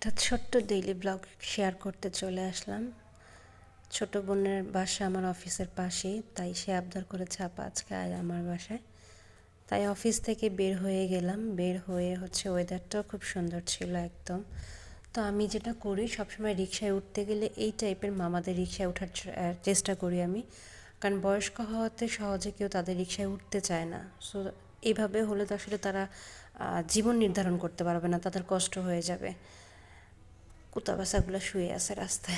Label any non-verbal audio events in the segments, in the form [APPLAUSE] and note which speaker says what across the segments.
Speaker 1: একটা ছোট্ট daily blog share করতে চলে আসলাম। ছোট বোনের বাসা আমার অফিসের পাশেই, তাই সে আবদার করেছে, আপা, আজকে আয় আমার বাসায়। তাই অফিস থেকে বের হয়ে গেলাম। বের হয়ে হচ্ছে ওয়েদারটাও খুব সুন্দর ছিল একদম। তো আমি যেটা করি, সবসময় রিক্সায় উঠতে গেলে এই টাইপের মামাদের রিক্সায় ওঠার চেষ্টা করি আমি। কারণ বয়স্ক হওয়াতে সহজে কেউ তাদের রিক্সায় উঠতে চায় না। সো এভাবে হলে তো আসলে তারা জীবন নির্ধারণ করতে পারবে না, তাদের কষ্ট হয়ে যাবে। কুতা বাসাগুলো শুয়ে আছে রাস্তায়।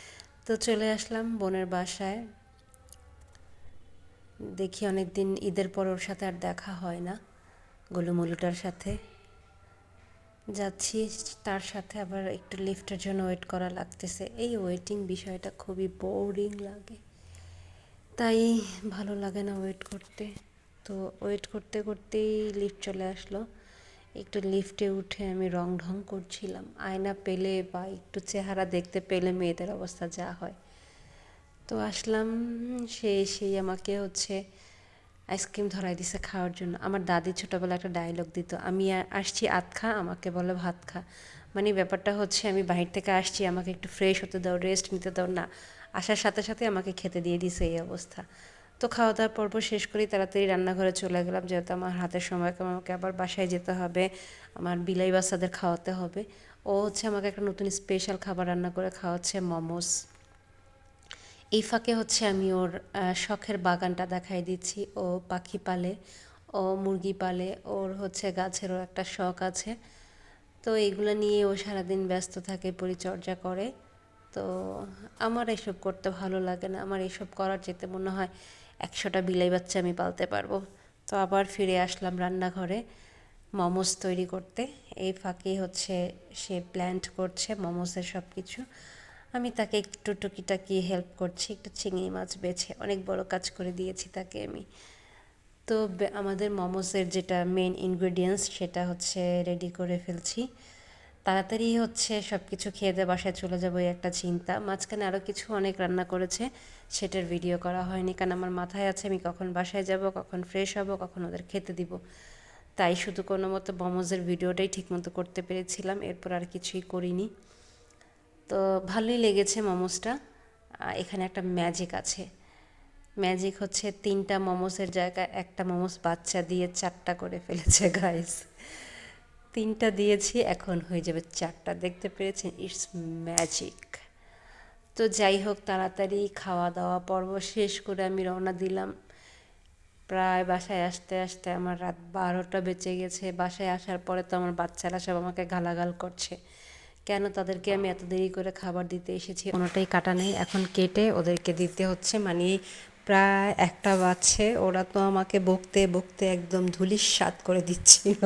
Speaker 1: [LAUGHS] তো চলে আসলাম বোনের বাসায়। দেখি অনেক দিন ঈদের পর ওর সাথে আর দেখা হয় না, গোলুমলুটার সাথে। যাচ্ছি, তার সাথে আবার একটু লিফটের জন্য ওয়েট করা লাগতেছে। এই ওয়েটিং বিষয়টা খুবই বোরিং লাগে। তাই ভালো লাগে না ওয়েট করতে। তো ওয়েট করতে করতেই লিফট চলে আসলো। একটু লিফটে উঠে আমি রং ঢং করছিলাম। আয়না পেলে বা একটু চেহারা দেখতে পেলে মেয়েদের অবস্থা যা হয়। তো আসলাম, সে সেই আমাকে হচ্ছে আইসক্রিম ধরাই দিছে খাওয়ার জন্য। আমার দাদি ছোটোবেলা একটা ডায়লগ দিত, আমি আসছি আত খা, আমাকে বলে ভাত খা। মানে ব্যাপারটা হচ্ছে, আমি বাহির থেকে আসছি, আমাকে একটু ফ্রেশ হতে দাও রেস্ট নিতে দাও, না। আসার সাথে সাথে আমাকে খেতে দিয়ে দিছে এই অবস্থা। তো খাওয়া দাওয়ার পর্ব শেষ করেই তাড়াতাড়ি রান্নাঘরে চলে গেলাম। যেহেতু আমার হাতের সময় কম, আমাকে আবার বাসায় যেতে হবে। আমার বিলাই বাচ্চাদের খাওয়াতে হবে। ও হচ্ছে আমাকে একটা নতুন স্পেশাল খাবার রান্না করে খাওয়াচ্ছে মোমোস। এই ফাঁকে হচ্ছে আমি ওর শখের বাগানটা দেখাই দিচ্ছি। ও পাখি পালে ও মুরগি পালে ওর হচ্ছে গাছেরও একটা শখ আছে। তো এগুলো নিয়ে ও সারাদিন ব্যস্ত থাকে পরিচর্যা করে। তো আমার এসব করতে ভালো লাগে না। আমার এসব করার যেতে মনে হয় একশোটা বিলাই বাচ্চা আমি পালতে পারব। তো আবার ফিরে আসলাম রান্নাঘরে মোমোস তৈরি করতে। এই ফাঁকেই হচ্ছে সে প্ল্যান্ট করছে মোমোসের সব কিছু আমি তাকে একটু টুকিটাকি হেল্প করছি, একটু চিংড়ি মাছ বেছে, অনেক বড় কাজ করে দিয়েছি তাকে আমি। তো আমাদের মোমোসের যেটা মেন ইনগ্রেডিয়েন্টস সেটা হচ্ছে রেডি করে ফেলছি। তাড়াতাড়ি হচ্ছে সব কিছু খেয়ে দিয়ে বাসায় চলে যাব এই একটা চিন্তা। মাঝখানে আরও কিছু অনেক রান্না করেছে, সেটার ভিডিও করা হয়নি। কারণ আমার মাথায় আছে, আমি কখন বাসায় যাব, কখন ফ্রেশ হব, কখন ওদের খেতে দিব। তাই শুধু কোনো মতো মোমোজের ভিডিওটাই ঠিকমতো করতে পেরেছিলাম, এরপর আর কিছুই করিনি। তো ভালোই লেগেছে মোমোসটা এখানে একটা ম্যাজিক আছে। ম্যাজিক হচ্ছে তিনটা মোমোসের জায়গায় একটা মোমোস বাচ্চা দিয়ে চারটা করে ফেলেছে গাইস তিনটা দিয়েছি, এখন হয়ে যাবে চারটা। দেখতে পেরেছেন ইটস ম্যাজিক তো যাই হোক, তাড়াতাড়ি খাওয়া দাওয়া পর্ব শেষ করে আমি রওনা দিলাম। প্রায় বাসায় আসতে আসতে আমার রাত বারোটা বেঁচে গেছে। বাসায় আসার পরে তো আমার বাচ্চারা সব আমাকে গালাগাল করছে। কেন তাদেরকে আমি এত দেরি করে খাবার দিতে এসেছি? কোনোটাই কাটা নেই। এখন কেটে ওদেরকে দিতে হচ্ছে। মানে প্রায় একটা বাজছে। ওরা তো আমাকে বকতে বকতে একদম ধুলিস স্বাদ করে দিচ্ছিল।